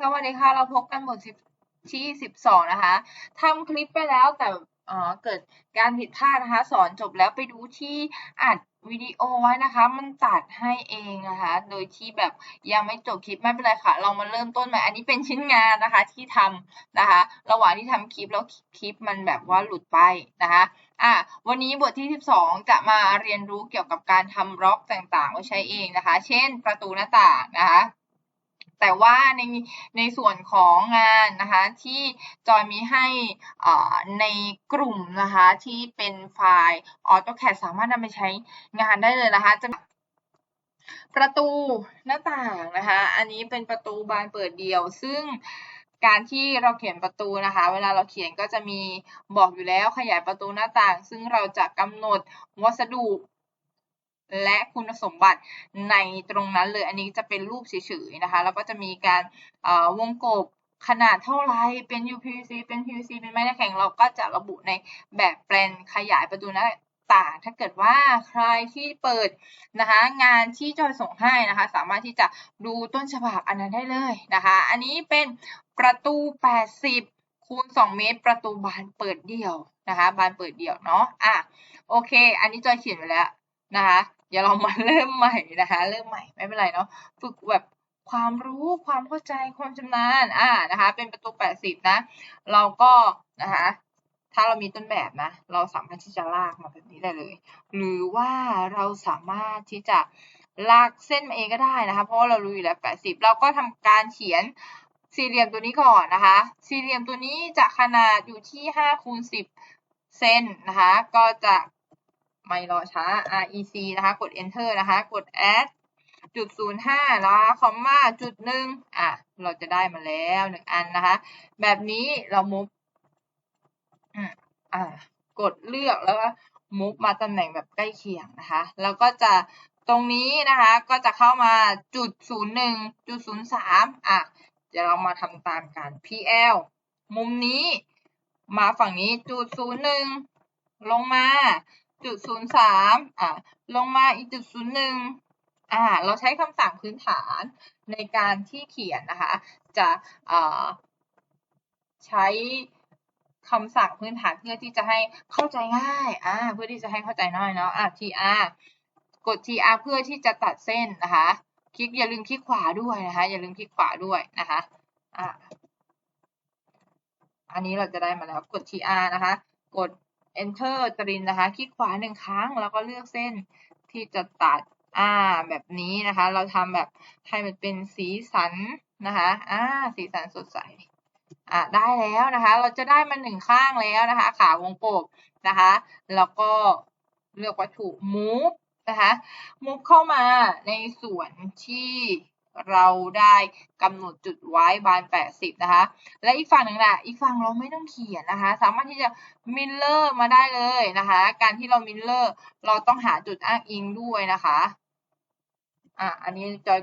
สวัสดีค่ะ เราพบกันบทที่สิบสองนะคะทำคลิปไปแล้วแต่เออเกิดการผิดพลาดนะคะ สอนจบแล้วไปดูที่อัดวิดีโอไว้นะคะ มันตัดให้เองนะคะ โดยที่แบบยังไม่จบคลิปไม่เป็นไรค่ะ เรามาเริ่มต้นใหม่ อันนี้เป็นชิ้นงานนะคะที่ทำนะคะ ระหว่างที่ทำคลิปแล้วคลิปมันแบบว่าหลุดไปนะคะอะวันนี้บทที่ 12 จะมาเรียนรู้เกี่ยวกับการทำบล็อกต่างๆไว้ใช้เองนะคะ เช่น ประตูหน้าต่างนะคะ แต่ว่าในในส่วนของงานนะคะที่จอยมีให้ในกลุ่มนะคะที่เป็นไฟล์ AutoCAD สามารถนำไปใช้งานได้เลยนะคะจะประตูหน้าต่างนะคะ อันนี้เป็นประตูบานเปิดเดียว ซึ่งการที่เราเขียนประตูนะคะ เวลาเราเขียนก็จะมีบอกอยู่แล้วขยายประตูหน้าต่าง ซึ่งเราจะกำหนดวัสดุ และคุณสมบัติในตรงนั้นเลยอันนี้จะเป็นรูปเฉยๆนะคะ แล้วก็จะมีการวงกบขนาดเท่าไรเป็น UPVC เป็น PVC เป็นไม้หน้าแข็งเราก็จะระบุในแบบแปลนขยายประตูหน้าต่างถ้าเกิดว่าใครที่เปิดนะคะงานที่จอยส่งให้นะคะ สามารถที่จะดูต้นฉบับอันนั้นได้เลยนะคะ อันนี้เป็นประตู 80คูณ2เมตร ประตูบานเปิดเดี่ยวนะคะ บานเปิดเดี่ยวเนาะอะโอเค อันนี้จอยเขียนไว้แล้วนะคะ เดี๋ยวเรามาเริ่มใหม่นะคะ เริ่มใหม่ไม่เป็นไรเนาะฝึกแบบความรู้ความเข้าใจความชำนาญอ่านะคะ เป็นประตู 80 นะ เราก็นะคะถ้าเรามีต้นแบบนะ เราสามารถที่จะลากมาแบบนี้ได้เลย หรือว่าเราสามารถที่จะลากเส้นมาเองก็ได้นะคะ เพราะาเรารู้อยู่แล้ว 80 เราก็ทำการเขียนสี่เหลี่ยมตัวนี้ก่อนนะคะ สี่เหลี่ยมตัวนี้จะขนาดอยู่ที่5คูณ10 เซนนะคะ ก็จะ ไม่รอช้า rec นะคะ กด enter นะคะ กด add จุดศูนย์ห้าแล้วคอมมาจุดหนึ่งอะ เราจะได้มาแล้วหนึ่งอันนะคะ แบบนี้เรามุฟอ่ากดเลือกแล้วก็มุฟมาตำแหน่งแบบใกล้เคียงนะคะ แล้วก็จะตรงนี้นะคะ ก็จะเข้ามาจุดศูนย์หนึ่งจุดศูนย์สามอะเดี๋ยวเรามาทำตามกัน pl มุมนี้ มาฝั่งนี้จุดศูนย์หนึ่งลงมา จุดศูนย์สามอ่าลงมาอีกจุดศูนย์หนึ่งอ่าเราใช้คำสั่งพื้นฐานในการที่เขียนนะคะ จะอ่าใช้คำสั่งพื้นฐานเพื่อที่จะให้เข้าใจง่ายอ่าเพื่อที่จะให้เข้าใจน้อยเนาะอ่า tr กด tr เพื่อที่จะตัดเส้นนะคะ คลิกอย่าลืมคลิกขวาด้วยนะคะ อย่าลืมคลิกขวาด้วยนะคะอ่าอันนี้เราจะได้มาแล้วกด tr นะคะ กด enter ตรินนะคะ คลิกขวาหนึ่งครั้ง แล้วก็เลือกเส้นที่จะตัด อ่า แบบนี้นะคะ เราทำแบบให้มันเป็นสีสันนะคะ อ่า สีสันสดใส อ่าได้แล้วนะคะ เราจะได้มาหนึ่งข้างแล้วนะคะ ขาวงกบนะคะ แล้วก็เลือกวัตถุ move นะคะ move เข้ามาในส่วนที่ เราได้กำหนดจุดไว้บาน 80 นะคะ และอีกฝั่งหนึ่งล่ะอีกฝั่งเราไม่ต้องเขียนนะคะ สามารถที่จะมิลเลอร์มาได้เลยนะคะ การที่เรามิลเลอร์เราต้องหาจุดอ้างอิงด้วยนะคะอะอันนี้จะ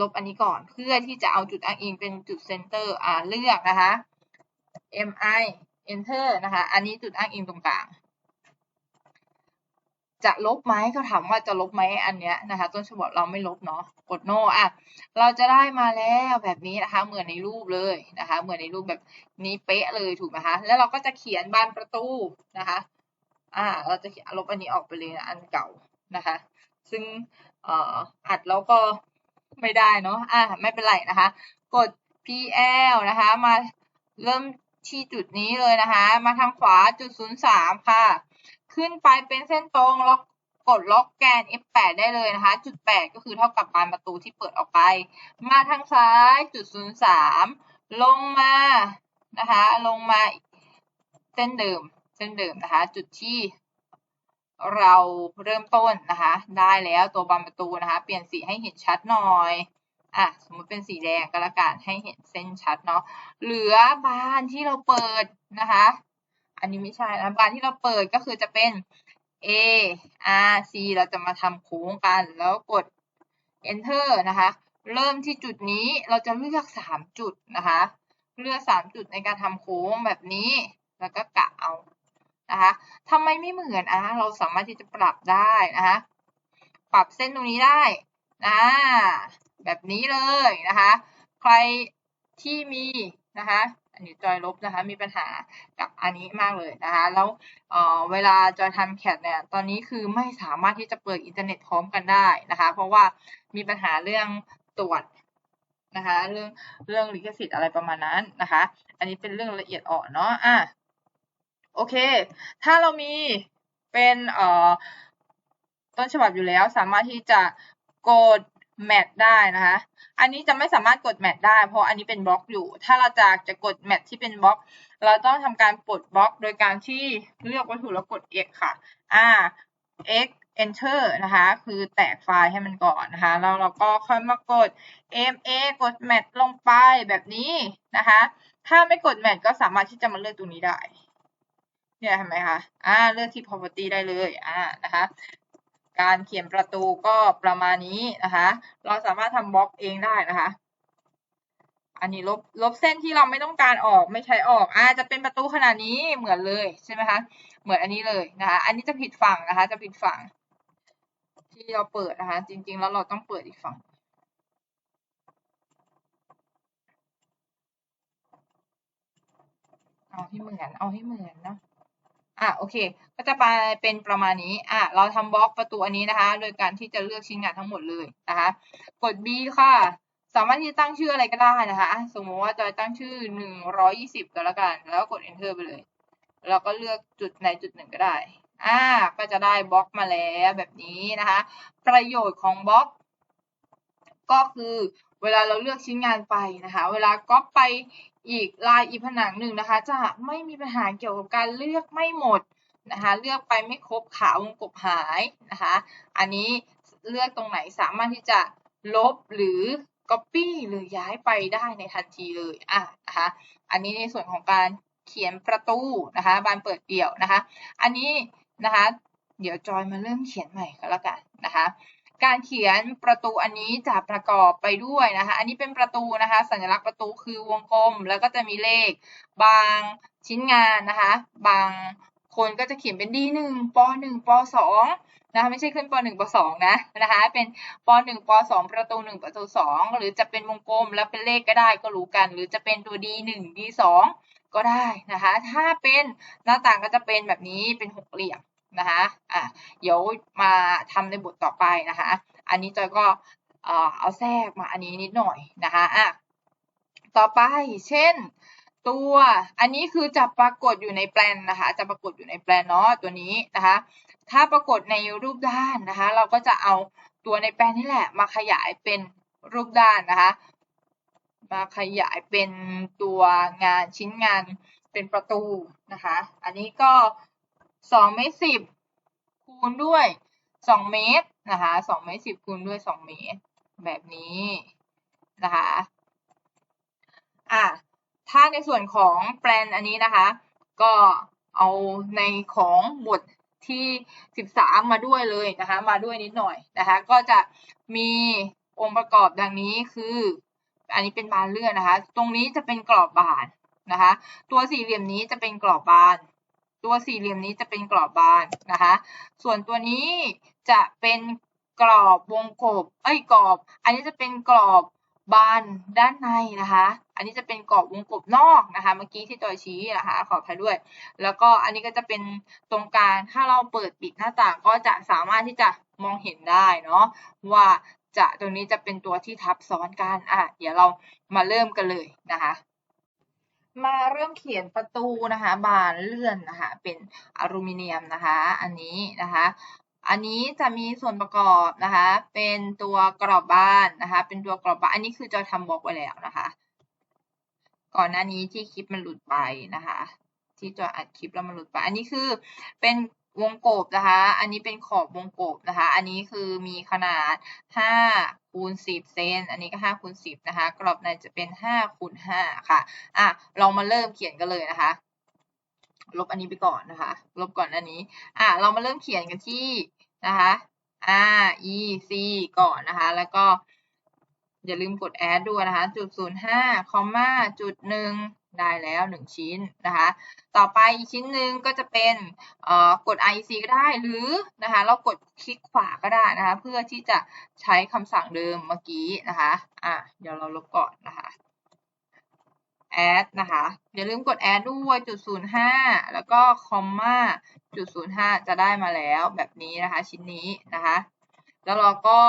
ลบอันนี้ก่อนเพื่อที่จะเอาจุดอ้างอิงเป็นจุดเซนเตอร์อ่าเลือกนะคะ mi enter นะคะ อันนี้จุดอ้างอิงตรงกลาง จะลบไหมเขาถามว่าจะลบไหมอันเนี้ยนะคะ ต้นฉบับเราไม่ลบเนาะกดโนอะเราจะได้มาแล้วแบบนี้นะคะ เหมือนในรูปเลยนะคะ เหมือนในรูปแบบนี้เป๊ะเลยถูกไหมคะ แล้วเราก็จะเขียนบานประตูนะคะอ่าเราจะลบอันนี้ออกไปเลยนะอันเก่านะคะ ซึ่งเอ่ออัดแล้วก็ไม่ได้เนาะอ่าไม่เป็นไรนะคะ กด pl นะคะ มาเริ่มที่จุดนี้เลยนะคะ มาทางขวาจุดศูนย์สามค่ะ ขึ้นไปเป็นเส้นตรงล็อกกดล็อกแกน F8 ได้เลยนะคะ จุด 8 ก็คือเท่ากับบานประตูที่เปิดออกไป มาทางซ้ายจุด 03 ลงมานะคะ ลงมาเส้นเดิมเส้นเดิมนะคะ จุดที่เราเริ่มต้นนะคะ ได้แล้วตัวบานประตูนะคะ เปลี่ยนสีให้เห็นชัดหน่อยอะสมมติเป็นสีแดงก็แล้วกันให้เห็นเส้นชัดเนาะเหลือบานที่เราเปิดนะคะ อันนี้ไม่ใช่นะบานที่เราเปิดก็คือจะเป็น A R C เราจะมาทำโค้งกัน แล้วกด enter นะคะ เริ่มที่จุดนี้เราจะเลือก 3 จุดนะคะ เลือก 3 จุดในการทำโค้งแบบนี้ แล้วก็กะเอานะคะทำไมไม่เหมือนอะเราสามารถที่จะปรับได้นะคะ ปรับเส้นตรงนี้ได้นะแบบนี้เลยนะคะ ใครที่มีนะคะ อันนี้จอยลบนะคะ มีปัญหากับอันนี้มากเลยนะคะ แล้วเเวลาจอยทำแคดเนี่ย ตอนนี้คือไม่สามารถที่จะเปิดอินเทอร์เน็ตพร้อมกันได้นะคะ เพราะว่ามีปัญหาเรื่องตรวจนะคะ เรื่องเรื่องลิขสิทธิ์อะไรประมาณนั้นนะคะ อันนี้เป็นเรื่องละเอียดอ่อนเนาะ อะ โอเค ถ้าเรามีเป็นเอ่อต้นฉบับอยู่แล้วสามารถที่จะกด แมทได้นะคะ อันนี้จะไม่สามารถกดแมทได้ เพราะอันนี้เป็นบล็อกอยู่ ถ้าเราจะจะกดแมทที่เป็นบล็อก เราต้องทำการปลดบล็อก โดยการที่เลือกวัตถุแล้วกด X ค่ะอ่า X enter นะคะ คือแตกไฟล์ให้มันก่อนนะคะ แล้วเราก็ค่อยมากด MA กดแมทลงไปแบบนี้นะคะ ถ้าไม่กดแมทก็สามารถที่จะมาเลือกตรงนี้ได้ เนี่ยเห็นไหมคะ อ่า เลือกที่ property ได้เลย อ่า นะคะ การเขียนประตูก็ประมาณนี้นะคะ เราสามารถทำบล็อกเองได้นะคะ อันนี้ลบลบเส้นที่เราไม่ต้องการออกไม่ใช้ออกอาจะเป็นประตูขนาดนี้เหมือนเลยใช่ไหมคะ เหมือนอันนี้เลยนะคะ อันนี้จะผิดฝั่งนะคะ จะผิดฝั่ง ที่เราเปิดนะคะ จริง ๆ แล้วเราต้องเปิดอีกฝั่งเอาให้เหมือน เอาให้เหมือนเนาะ อะโอเค ก็จะไปเป็นประมาณนี้อะเราทำบล็อกประตูอันนี้นะคะ โดยการที่จะเลือกชิ้นงานทั้งหมดเลยนะคะ กด B ค่ะ สามารถที่จะตั้งชื่ออะไรก็ได้นะคะ สมมติว่าจอยตั้งชื่อหนึ่งร้อยี่สิบก็แล้วกัน แล้วกด enter ไปเลย แล้วก็เลือกจุดในจุดหนึ่งก็ได้อ่าก็จะได้บล็อกมาแล้วแบบนี้นะคะ ประโยชน์ของบล็อก ก็คือเวลาเราเลือกชิ้นงานไปนะคะ เวลาก๊อปไป อีกลายอีกผนังหนึ่งนะคะ จะไม่มีปัญหาเกี่ยวกับการเลือกไม่หมดนะคะ เลือกไปไม่ครบขาวงกบหายนะคะ อันนี้เลือกตรงไหนสามารถที่จะลบหรือ Copy หรือย้ายไปได้ในทันทีเลยอะนะคะ อันนี้ในส่วนของการเขียนประตูนะคะ บานเปิดเดี่ยวนะคะ อันนี้นะคะ เดี๋ยวจอยมาเริ่มเขียนใหม่ก็แล้วกันนะคะ การเขียนประตูอันนี้จะประกอบไปด้วยนะคะ อันนี้เป็นประตูนะคะ สัญลักษณ์ประตูคือวงกลม แล้วก็จะมีเลข บางชิ้นงานนะคะ บางคนก็จะเขียนเป็น D1 ป .1 ป .2 นะคะไม่ใช่ขึ้นป .1 ป .2 นะนะคะ เป็นป .1 ป .2 ประตู 1 ประตู 2 หรือจะเป็นวงกลมแล้วเป็นเลขก็ได้ก็รู้กัน หรือจะเป็นตัว D1 D2 ก็ได้นะคะ ถ้าเป็นหน้าต่างก็จะเป็นแบบนี้เป็นหกเหลี่ยม นะคะอะเดี๋ยวมาทำในบทต่อไปนะคะ อันนี้จอยก็เอ่อเอาแทรกมาอันนี้นิดหน่อยนะคะอะต่อไปเช่นตัวอันนี้คือจะปรากฏอยู่ในแปลนนะคะ จะปรากฏอยู่ในแปลนเนาะตัวนี้นะคะ ถ้าปรากฏในรูปด้านนะคะ เราก็จะเอาตัวในแปลนนี่แหละมาขยายเป็นรูปด้านนะคะ มาขยายเป็นตัวงานชิ้นงานเป็นประตูนะคะ อันนี้ก็ สองเมตรสิบคูณด้วยสองเมตรนะคะสองเมตรสิบคูณด้วยสองเมตร แบบนี้นะคะอะถ้าในส่วนของแปลนอันนี้นะคะ ก็เอาในของบทที่สิบสามมาด้วยเลยนะคะ มาด้วยนิดหน่อยนะคะ ก็จะมีองค์ประกอบดังนี้คือ อันนี้เป็นบานเลื่อนนะคะ ตรงนี้จะเป็นกรอบบานนะคะ ตัวสี่เหลี่ยมนี้จะเป็นกรอบบาน ตัวสี่เหลี่ยมนี้จะเป็นกรอบบานนะคะ ส่วนตัวนี้จะเป็นกรอบวงกบเอ้ยกรอบ อันนี้จะเป็นกรอบบานด้านในนะคะ อันนี้จะเป็นกรอบวงกบนอกนะคะ เมื่อกี้ที่จอยชี้นะคะขออภัยด้วย แล้วก็อันนี้ก็จะเป็นตรงกลางถ้าเราเปิดปิดหน้าต่างก็จะสามารถที่จะมองเห็นได้เนาะว่าจะตรงนี้จะเป็นตัวที่ทับซ้อนกันอะเดี๋ยวเรามาเริ่มกันเลยนะคะ มาเริ่มเขียนประตูนะคะ บานเลื่อนนะคะ เป็นอลูมิเนียมนะคะ อันนี้นะคะ อันนี้จะมีส่วนประกอบนะคะ เป็นตัวกรอบบ้านนะคะ เป็นตัวกรอบบ้าน อันนี้คือจอยทำบล็อกไว้แล้วนะคะ ก่อนหน้านี้ที่คลิปมันหลุดไปนะคะ ที่จอยอัดคลิปแล้วมันหลุดไป อันนี้คือเป็น วงกบนะคะ อันนี้เป็นขอบวงกบนะคะ อันนี้คือมีขนาด5คูณ10 เซน อันนี้ก็5คูณ10นะคะ กรอบในจะเป็น5คูณ5ค่ะ อะ เรามาเริ่มเขียนกันเลยนะคะ ลบอันนี้ไปก่อนนะคะ ลบก่อนอันนี้ อะ เรามาเริ่มเขียนกันที่นะคะ R E C ก่อนนะคะ แล้วก็อย่าลืมกด add ด้วยนะคะ จุดศูนย์ห้าคอมมาจุดหนึ่ง ได้แล้วหนึ่งชิ้นนะคะ ต่อไปอีกชิ้นหนึ่งก็จะเป็นกด IC ก็ได้หรือนะคะเรากดคลิกขวาก็ได้นะคะ เพื่อที่จะใช้คำสั่งเดิมเมื่อกี้นะคะอะเดี๋ยวเราลบก่อนนะคะ add นะคะอย่าลืมกด add ด้วยจุดศูนย์ห้าแล้วก็คอมมาจุดศูนย์ห้าจะได้มาแล้วแบบนี้นะคะ ชิ้นนี้นะคะ แล้วเราก็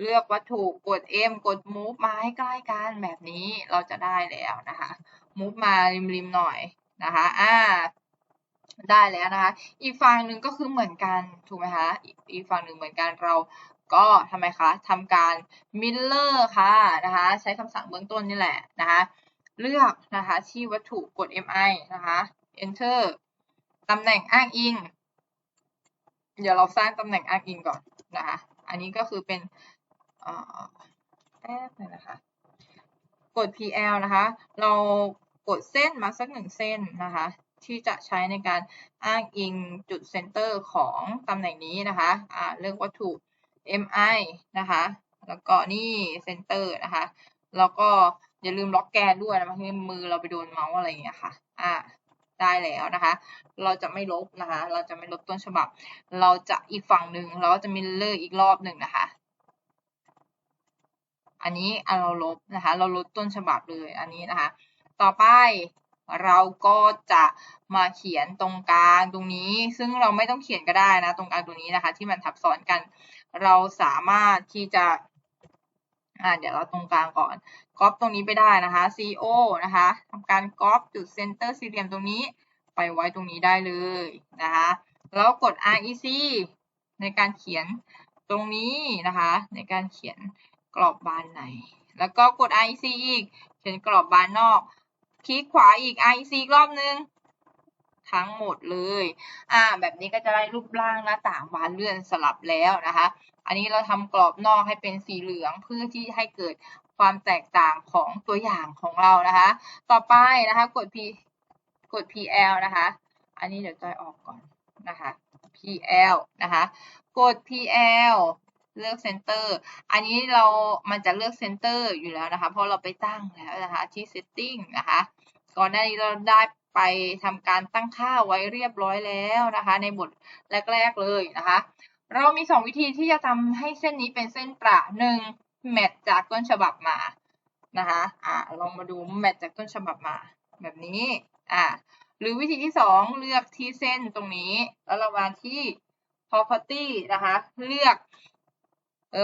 เลือกวัตถุกด M กด move มาให้ใกล้กันแบบนี้เราจะได้แล้วนะคะ move มาริมๆหน่อยนะคะอ่าได้แล้วนะคะ อีกฝั่งหนึ่งก็คือเหมือนกันถูกไหมคะอีกฝั่งหนึ่งเหมือนกันเราก็ทำไมคะทำการ miller ค่ะนะคะใช้คำสั่งเบื้องต้นนี่แหละนะคะเลือกนะคะที่วัตถุกด mi นะคะ enter ตำแหน่งอ้างอิง เดี๋ยวเราสร้างตำแหน่งอ้างอิงก่อนนะคะ อันนี้ก็คือเป็นเอ่อแป๊บนึงนะคะ กด pl นะคะ เรากดเส้นมาสักหนึ่งเส้นนะคะ ที่จะใช้ในการอ้างอิงจุดเซนเตอร์ของตำแหน่งนี้นะคะอ่าเลือกวัตถุ mi นะคะ แล้วก็นี่เซนเตอร์นะคะ แล้วก็อย่าลืมล็อกแกนด้วยนะบางทีมือเราไปโดนเมาส์อะไรอย่างเงี้ยค่ะ อ่า ได้แล้วนะคะ เราจะไม่ลบนะคะ เราจะไม่ลบต้นฉบับ เราจะอีกฝั่งหนึ่งเราจะมิลเลอร์อีกรอบหนึ่งนะคะ อันนี้เราลบนะคะ เราลบต้นฉบับเลยอันนี้นะคะ ต่อไปเราก็จะมาเขียนตรงกลางตรงนี้ ซึ่งเราไม่ต้องเขียนก็ได้นะตรงกลางตรงนี้นะคะ ที่มันทับซ้อนกัน เราสามารถที่จะอ่าเดี๋ยวเราตรงกลางก่อนก๊อปตรงนี้ไปได้นะคะ CO นะคะทำการก๊อปจุดเซนเตอร์สี่เหลี่ยมตรงนี้ไปไว้ตรงนี้ได้เลยนะคะแล้วกด REC ในการเขียนตรงนี้นะคะ ในการเขียน กรอบบานในแล้วก็กด REC อีก เขียนกรอบบานนอก คลิกขวาอีก REC อีกรอบนึง ทั้งหมดเลย อ่า แบบนี้ก็จะได้รูปร่างหน้าต่างบานเลื่อนสลับแล้วนะคะ อันนี้เราทำกรอบนอกให้เป็นสีเหลืองเพื่อที่ให้เกิดความแตกต่างของตัวอย่างของเรานะคะ ต่อไปนะคะ กด P กด PL นะคะ อันนี้เดี๋ยวจอยออกก่อนนะคะ PL นะคะ กด PL เลือก Center อันนี้เรามันจะเลือก Center อยู่แล้วนะคะ เพราะเราไปตั้งแล้วนะคะที่ Setting นะคะ ก่อนหน้านี้เราได้ไปทำการตั้งค่าไว้เรียบร้อยแล้วนะคะ ในบทแรก ๆ เลยนะคะ เรามี 2 วิธีที่จะทำให้เส้นนี้เป็นเส้นประหนึ่งแมทจากต้นฉบับมานะคะอ่าลองมาดูแมทจากต้นฉบับมา แบบนี้อ่าหรือวิธีที่สองเลือกที่เส้นตรงนี้ แล้วเรามาที่ property นะคะ เลือก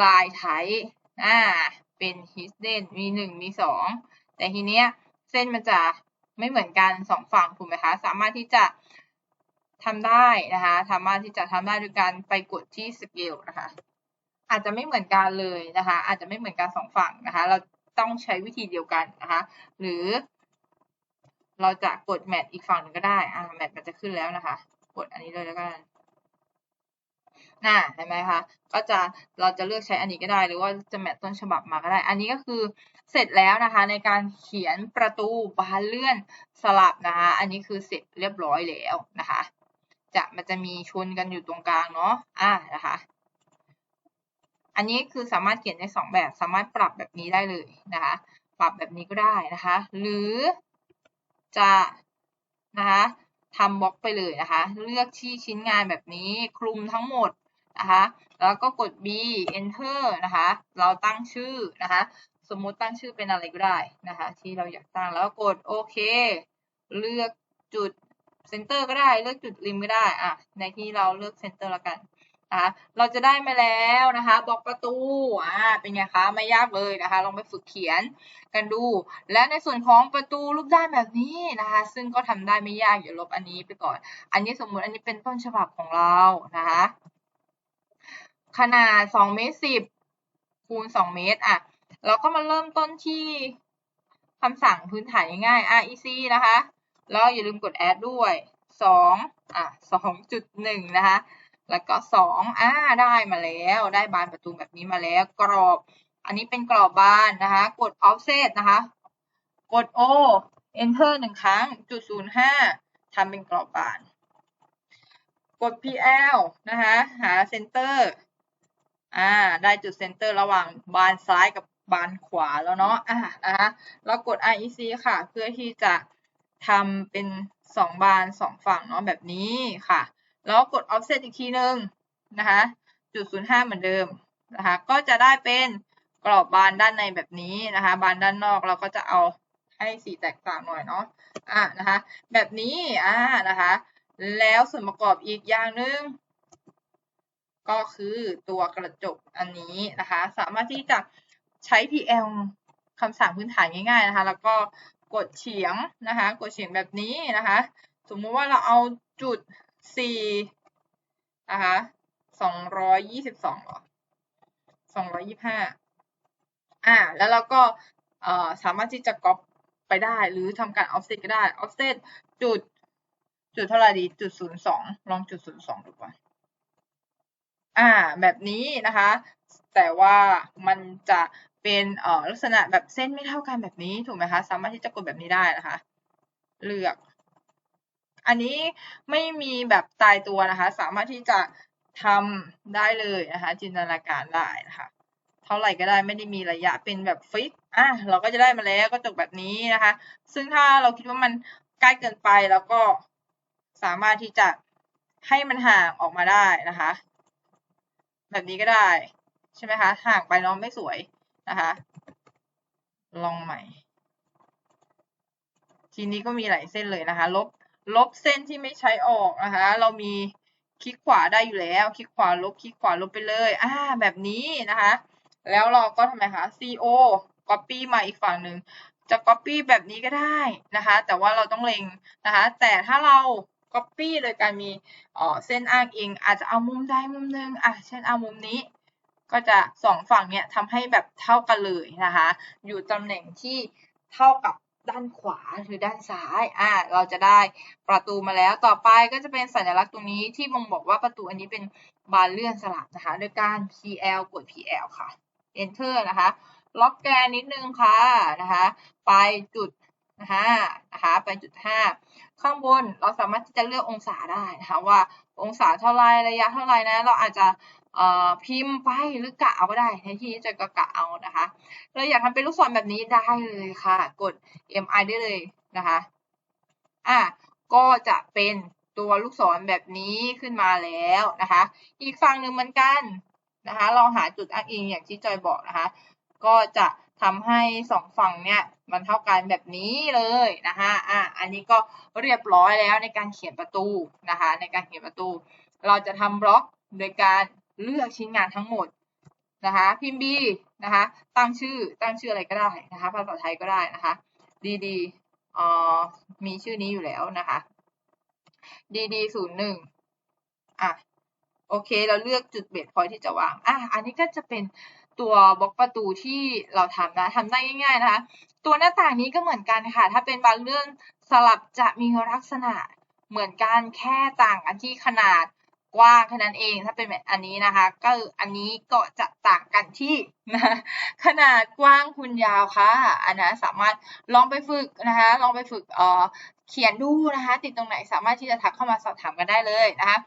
ลายไทอ่าเป็น hidden มีหนึ่งมีสองแต่ทีเนี้ยเส้นมันจะไม่เหมือนกันสองฝั่งถูกไหมคะ สามารถที่จะทำได้นะคะสามารถที่จะทำได้ด้วยการไปกดที่ scale นะคะ อาจจะไม่เหมือนกันเลยนะคะ อาจจะไม่เหมือนกันสองฝั่งนะคะ เราต้องใช้วิธีเดียวกันนะคะ หรือ เราจะกดแมทอีกฝั่งหนึ่งก็ได้อ่าแมทมันจะขึ้นแล้วนะคะ กดอันนี้เลยแล้วกัน น่ะเห็นไหมคะก็จะเราจะเลือกใช้อันนี้ก็ได้ หรือว่าจะแมทต้นฉบับมาก็ได้ อันนี้ก็คือเสร็จแล้วนะคะในการเขียนประตูบานเลื่อนสลับนะคะอันนี้คือเสร็จเรียบร้อยแล้วนะคะ จะมันจะมีชนกันอยู่ตรงกลางเนาะอ่านะคะ อันนี้คือสามารถเขียนได้สองแบบ สามารถปรับแบบนี้ได้เลยนะคะ ปรับแบบนี้ก็ได้นะคะ หรือจะนะคะทำบล็อกไปเลยนะคะ เลือกที่ชิ้นงานแบบนี้คลุมทั้งหมด นะคะ แล้วก็กด B enter นะคะ เราตั้งชื่อนะคะ สมมุติตั้งชื่อเป็นอะไรก็ได้นะคะ ที่เราอยากตั้งแล้วกดโอเค เลือกจุดเซนเตอร์ก็ได้ เลือกจุดริมก็ได้อะในที่เราเลือกเซนเตอร์แล้วกันนะคะเราจะได้มาแล้วนะคะบล็อกประตูอ่าเป็นไงคะไม่ยากเลยนะคะลองไปฝึกเขียนกันดู และในส่วนของประตูรูปด้านแบบนี้นะคะ ซึ่งก็ทำได้ไม่ยากอย่าลบอันนี้ไปก่อน อันนี้สมมุติอันนี้เป็นต้นฉบับของเรานะคะ ขนาด2เมตร10คูณ2เมตรอะเราก็มาเริ่มต้นที่คำสั่งพื้นฐานง่ายๆ rec นะคะแล้วอย่าลืมกด add ด้วย2อะ2.1นะคะแล้วก็2อ่าได้มาแล้วได้บานประตูแบบนี้มาแล้วกรอบ อันนี้เป็นกรอบบานนะคะ กด offset นะคะ กด O enter หนึ่งครั้งจุดศูนย์ห้าทำเป็นกรอบบาน กด PL นะคะ หา center อ่า ได้จุด center ระหว่างบานซ้ายกับบานขวาแล้วเนาะ อ่านะคะแล้วกด REC ค่ะ เพื่อที่จะทำเป็นสองบานสองฝั่งเนาะแบบนี้ค่ะ แล้วกด offset อีกทีหนึ่งนะคะจุดศูนย์ห้าเหมือนเดิมนะคะ ก็จะได้เป็นกรอบบานด้านในแบบนี้นะคะ บานด้านนอกเราก็จะเอาให้สีแตกต่างหน่อยเนาะ อะนะคะ แบบนี้ อ่านะคะ แล้วส่วนประกอบอีกอย่างหนึ่ง ก็คือตัวกระจกอันนี้นะคะ สามารถที่จะใช้ PL คำสั่งพื้นฐานง่ายๆนะคะ แล้วก็กดเฉียงนะคะ กดเฉียงแบบนี้นะคะ สมมุติว่าเราเอาจุดสี่นะคะสองร้อยยี่สิบสองหรอสองร้อยยี่า แล้วเราก็สามารถที่จะก๊อปไปได้ หรือทำการ offset ก็ได้ offset จุด จุดเท่าไหร่ดี จุดศูนย์สองลองจุดศูนย์สองดูก่อน อ่าแบบนี้นะคะ แต่ว่ามันจะเป็นเอ่อลักษณะแบบเส้นไม่เท่ากันแบบนี้ถูกไหมคะ สามารถที่จะกดแบบนี้ได้นะคะ เลือก อันนี้ไม่มีแบบตายตัวนะคะ สามารถที่จะทำได้เลยนะคะ จินตนาการได้นะคะ เท่าไหร่ก็ได้ไม่ได้มีระยะเป็นแบบฟิกอะเราก็จะได้มาแล้วก็จบแบบนี้นะคะ ซึ่งถ้าเราคิดว่ามันใกล้เกินไปแล้วก็สามารถที่จะให้มันห่างออกมาได้นะคะ แบบนี้ก็ได้ ใช่ไหมคะ ห่างไปน้องไม่สวยนะคะ ลองใหม่ ทีนี้ก็มีหลายเส้นเลยนะคะ ลบ ลบเส้นที่ไม่ใช้ออกนะคะ เรามีคลิกขวาได้อยู่แล้ว คลิกขวาลบ คลิกขวาลบไปเลย อ่า แบบนี้นะคะ แล้วเราก็ทำไมคะ CO copy มาอีกฝั่งหนึ่งจะ copy แบบนี้ก็ได้นะคะ แต่ว่าเราต้องเล็งนะคะ แต่ถ้าเรา copy โดยการมีเอ่อเส้นอ้างอิง อาจจะเอามุมใดมุมหนึ่งอะเช่นเอามุมนี้ ก็จะสองฝั่งเนี่ยทำให้แบบเท่ากันเลยนะคะ อยู่ตำแหน่งที่เท่ากับด้านขวาหรือด้านซ้าย อ่า เราจะได้ประตูมาแล้ว ต่อไปก็จะเป็นสัญลักษณ์ตรงนี้ที่บ่งบอกว่าประตูอันนี้เป็นบานเลื่อนสลับนะคะ โดยการ PL กด PL ค่ะ Enter นะคะ ล็อกแกนนิดนึงค่ะ นะคะ ไปจุด นะคะนะคะไปจุดห้าข้างบนเราสามารถที่จะเลือกองศาได้นะคะว่าองศาเท่าไรระยะเท่าไรนะ เราอาจจะเอ่อพิมพ์ไปหรือกะเอาก็ได้ในที่นี้จะกะกะเอานะคะ เราอยากทำเป็นลูกศรแบบนี้ได้เลยค่ะ กด MI ได้เลยนะคะอะก็จะเป็นตัวลูกศรแบบนี้ขึ้นมาแล้วนะคะ อีกฝั่งหนึ่งเหมือนกันนะคะลองหาจุดอ้างอิงอย่างที่จอยบอกนะคะ ก็จะ ทำให้สองฝั่งเนี่ยมันเท่ากันแบบนี้เลยนะคะอะอันนี้ก็เรียบร้อยแล้วในการเขียนประตูนะคะ ในการเขียนประตู เราจะทำบล็อกโดยการเลือกชิ้นงานทั้งหมดนะคะ พิมพ์ B นะคะ ตั้งชื่อตั้งชื่ออะไรก็ได้นะคะ ภาษาไทยก็ได้นะคะดีดีเอ่อมีชื่อนี้อยู่แล้วนะคะดีดีศูนย์หนึ่งอะโอเค เราเลือกจุดเบสพอยที่จะวางอะอันนี้ก็จะเป็น ตัวบล็อกประตูที่เราทำนะทำได้ง่าย ๆ นะคะ ตัวหน้าต่างนี้ก็เหมือนกันค่ะ ถ้าเป็นบานเลื่อนสลับจะมีลักษณะเหมือนกันแค่ต่างกันที่ขนาดกว้างแค่นั้นเองถ้าเป็นแบบอันนี้นะคะ ก็อันนี้ก็จะต่างกันที่นะขนาดกว้างคูณยาวค่ะอันนั้นสามารถลองไปฝึกนะคะลองไปฝึกเอ่อเขียนดูนะคะ ติดตรงไหนสามารถที่จะทักเข้ามาสอบถามกันได้เลยนะคะ